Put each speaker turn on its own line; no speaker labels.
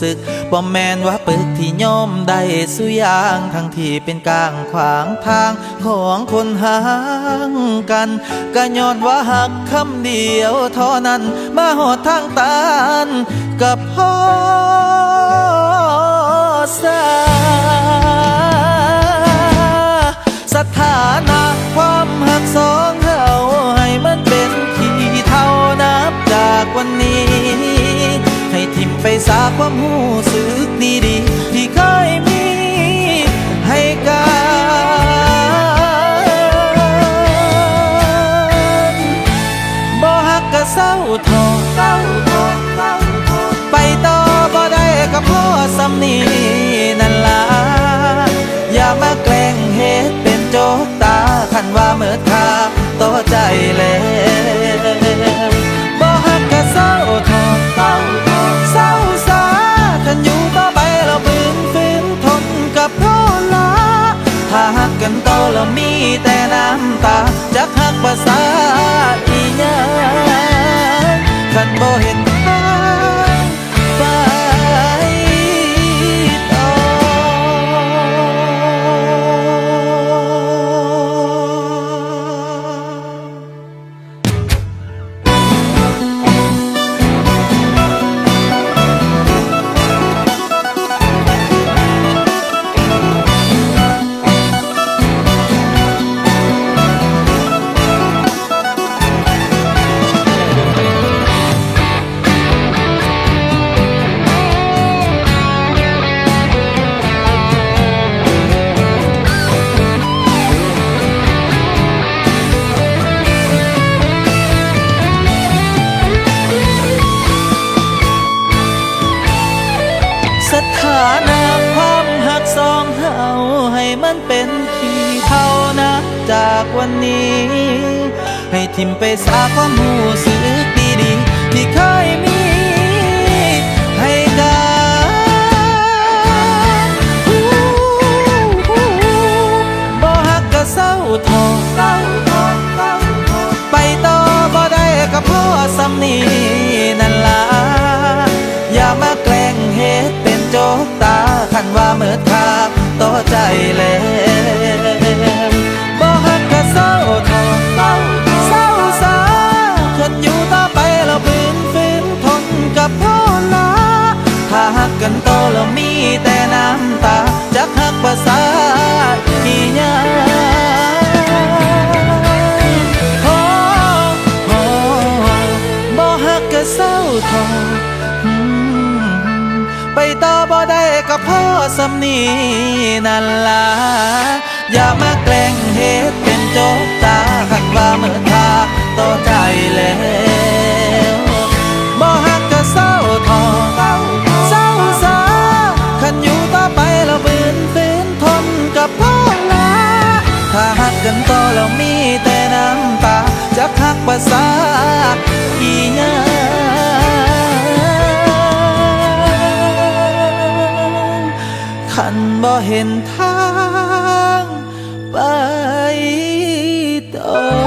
สึกบ่แมนว่าปึกที่ย่อมได้สุยางทั้งที่เป็นกลางขวางทางของคนห่างกันก็ย้อนว่าหักคำเดียวเท่านั้นมาหอดทางตันกับพ่อ ไปสาความหูสึกดีๆที่เคยมีให้กันบ่ฮักก็เศร้าทอเศร้าทอเศร้าทอไปต่อบ่ได้ก็พ่อสำนีนั่นล่ะอย่ามาแกล้งเฮ็ดเป็นโจกตาคันว่าเมื่อคาต่อใจแล้ว มีแต่น้ำตาจักหักภาษาอีหยัง ให้นเป็นที่เท่านะ จากวันนี้ ให้ทิมไปสาความหูสึกดี กันต่อแล้วมีแต่น้ำตาจักหักภาษาอีหยังโอ้โอ้บ่ฮักก็เศร้าทอไปต่อบ่ได้ก็พ่อสำนีนั่นล่ะอย่ามาแกล้งเฮ็ดเป็นโจกตาคันว่าเมื่อทาต่อใจแล้ว หักภาษาอีหยังขันบ่เห็นทางไปต่อ